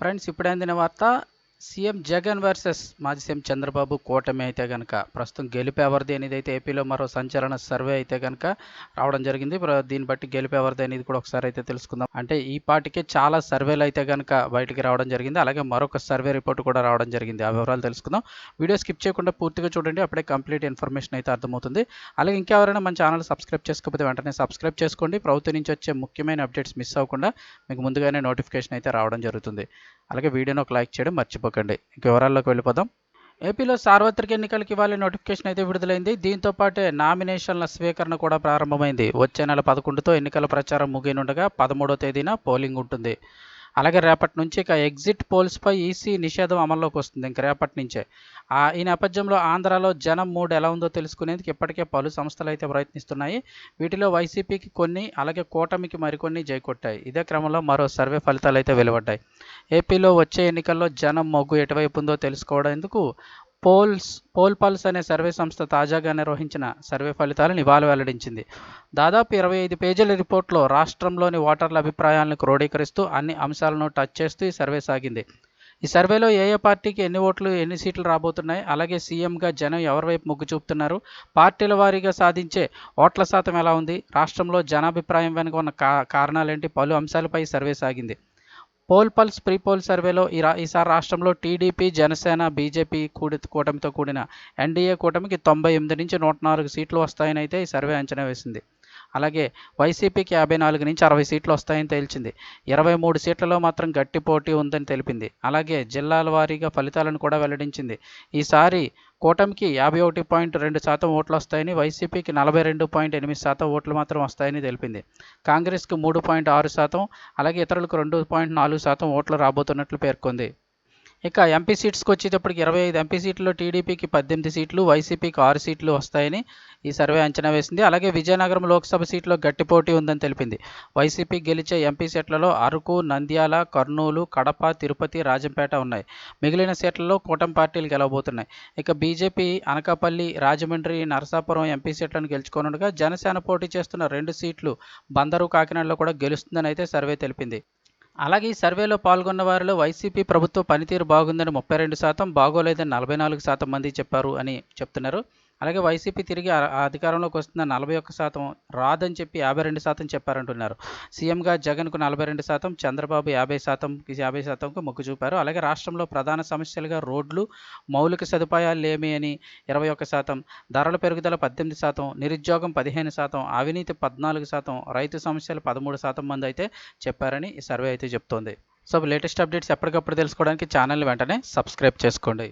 Friends ఇప్పుడే అందిన వార్త సీఎం జగన్ వర్సెస్ మాజీ సీఎం చంద్రబాబు కూటమి అయితే కనుక ప్రస్తుతం గెలుపు ఎవరిది అనేది అయితే ఏపీలో మరో సంచలన సర్వే అయితే కనుక రావడం జరిగింది. దీన్ని బట్టి గెలుపు ఎవరిది అనేది కూడా ఒకసారి అయితే తెలుసుకుందాం. అంటే ఈ పాటికే చాలా సర్వేలు అయితే కనుక బయటికి రావడం జరిగింది. అలాగే మరొక సర్వే రిపోర్ట్ కూడా రావడం జరిగింది. ఆ వివరాలు తెలుసుకుందాం. వీడియో స్కిప్ చేయకుండా పూర్తిగా చూడండి. అప్పుడే కంప్లీట్ ఇన్ఫర్మేషన్ అయితే అర్థమవుతుంది. అలాగే ఇంకెవరైనా మన ఛానల్ సబ్స్క్రైబ్ చేసుకోకపోతే వెంటనే సబ్స్క్రైబ్ చేసుకోండి. ప్రభుత్వం నుంచి వచ్చే ముఖ్యమైన అప్డేట్స్ మిస్ అవ్వకుండా మీకు ముందుగానే నోటిఫికేషన్ అయితే రావడం జరుగుతుంది. అలాగే వీడియోని ఒక లైక్ చేయడం మర్చిపోకండి. ఇంక వివరాల్లోకి వెళ్ళిపోదాం. ఏపీలో సార్వత్రిక ఎన్నికలకి ఇవాళ నోటిఫికేషన్ అయితే విడుదలైంది. దీంతో పాటే నామినేషన్ల స్వీకరణ కూడా ప్రారంభమైంది. వచ్చే నెల పదకొండుతో ఎన్నికల ప్రచారం ముగియనుండగా పదమూడో తేదీన పోలింగ్ ఉంటుంది. అలాగే రేపటి నుంచి ఇక ఎగ్జిట్ పోల్స్పై ఈసీ నిషేధం అమల్లోకి వస్తుంది ఇంక రేపటి నుంచే. ఈ నేపథ్యంలో ఆంధ్రాలో జనం మూడ్ ఎలా ఉందో తెలుసుకునేందుకు ఇప్పటికే పలు సంస్థలు అయితే ప్రయత్నిస్తున్నాయి. వీటిలో వైసీపీకి కొన్ని అలాగే కూటమికి మరికొన్ని జైకొట్టాయి. ఇదే క్రమంలో మరో సర్వే ఫలితాలు అయితే వెలువడ్డాయి. ఏపీలో వచ్చే ఎన్నికల్లో జనం మొగ్గు ఎటువైపు ఉందో తెలుసుకోవడానికి పోల్స్ పోల్ పల్స్ అనే సర్వే సంస్థ తాజాగా నిర్వహించిన సర్వే ఫలితాలను ఇవాళ వెల్లడించింది. దాదాపు ఇరవై ఐదు పేజీల రిపోర్ట్లో రాష్ట్రంలోని ఓటర్ల అభిప్రాయాలను క్రోడీకరిస్తూ అన్ని అంశాలను టచ్ చేస్తూ ఈ సర్వే సాగింది. ఈ సర్వేలో ఏ ఏ పార్టీకి ఎన్ని ఓట్లు ఎన్ని సీట్లు రాబోతున్నాయి అలాగే సీఎంగా జనం ఎవరివైపు మొగ్గు చూపుతున్నారు పార్టీల వారీగా సాధించే ఓట్ల శాతం ఎలా ఉంది రాష్ట్రంలో జనాభిప్రాయం వెనుక ఉన్న కా కారణాలేంటి పలు అంశాలపై సర్వే సాగింది. పోల్ పల్స్ ప్రీ పోల్ సర్వేలో ఈ ఈసారి రాష్ట్రంలో టీడీపీ జనసేన బీజేపీ కూడి కూటమితో కూడిన ఎన్డీఏ కూటమికి తొంభై ఎనిమిది నుంచి నూట నాలుగు సీట్లు వస్తాయని అయితే ఈ సర్వే అంచనా వేసింది. అలాగే వైసీపీకి యాభై నాలుగు నుంచి అరవై సీట్లు వస్తాయని తేల్చింది. ఇరవై మూడు సీట్లలో మాత్రం గట్టి పోటీ ఉందని తెలిపింది. అలాగే జిల్లాల వారీగా ఫలితాలను కూడా వెల్లడించింది. ఈసారి కూటమికి యాభై ఒకటి పాయింట్ రెండు శాతం ఓట్లు వస్తాయని వైసీపీకి నలభై రెండు పాయింట్ ఎనిమిది శాతం ఓట్లు మాత్రం వస్తాయని తెలిపింది. కాంగ్రెస్కి మూడు పాయింట్ ఆరు శాతం అలాగే ఇతరులకు రెండు పాయింట్ నాలుగు శాతం ఓట్లు రాబోతున్నట్లు పేర్కొంది. ఇక ఎంపీ సీట్స్కి వచ్చేటప్పటికి ఇరవై ఐదు ఎంపీ సీట్లు టీడీపీకి పద్దెనిమిది సీట్లు వైసీపీకి ఆరు సీట్లు వస్తాయని ఈ సర్వే అంచనా వేసింది. అలాగే విజయనగరం లోక్సభ సీట్లో గట్టి పోటీ ఉందని తెలిపింది. వైసీపీ గెలిచే ఎంపీ సీట్లలో అరకు నంద్యాల కర్నూలు కడప తిరుపతి రాజంపేట ఉన్నాయి. మిగిలిన సీట్లలో కూటమి పార్టీలు గెలవబోతున్నాయి. ఇక బీజేపీ అనకాపల్లి రాజమండ్రి నరసాపురం ఎంపీ సీట్లను గెలుచుకోనుండగా జనసేన పోటీ చేస్తున్న రెండు సీట్లు బందరు కాకినాడలో కూడా గెలుస్తుందని అయితే సర్వే తెలిపింది. అలాగే ఈ సర్వేలో పాల్గొన్న వారిలో వైసీపీ ప్రభుత్వ పనితీరు బాగుందని ముప్పై రెండు శాతం బాగోలేదని నలభై నాలుగు శాతం మంది చెప్పారు అని చెప్తున్నారు. అలాగే వైసీపీ తిరిగి అధికారంలోకి వస్తున్న నలభై ఒక్క శాతం రాదని చెప్పి యాభై రెండు శాతం చెప్పారంటున్నారు. సీఎంగా జగన్కు నలభై రెండు శాతం చంద్రబాబు యాభై శాతం యాభై శాతంకు మొగ్గు చూపారు. అలాగే రాష్ట్రంలో ప్రధాన సమస్యలుగా రోడ్లు మౌలిక సదుపాయాలు లేమి అని ఇరవై ఒక్క శాతం ధరల పెరుగుదల పద్దెనిమిది శాతం నిరుద్యోగం పదిహేను శాతం అవినీతి పద్నాలుగు శాతం రైతు సమస్యలు పదమూడు శాతం మంది అయితే చెప్పారని ఈ సర్వే అయితే చెప్తోంది. సో లేటెస్ట్ అప్డేట్స్ ఎప్పటికప్పుడు తెలుసుకోవడానికి ఛానల్ వెంటనే సబ్స్క్రైబ్ చేసుకోండి.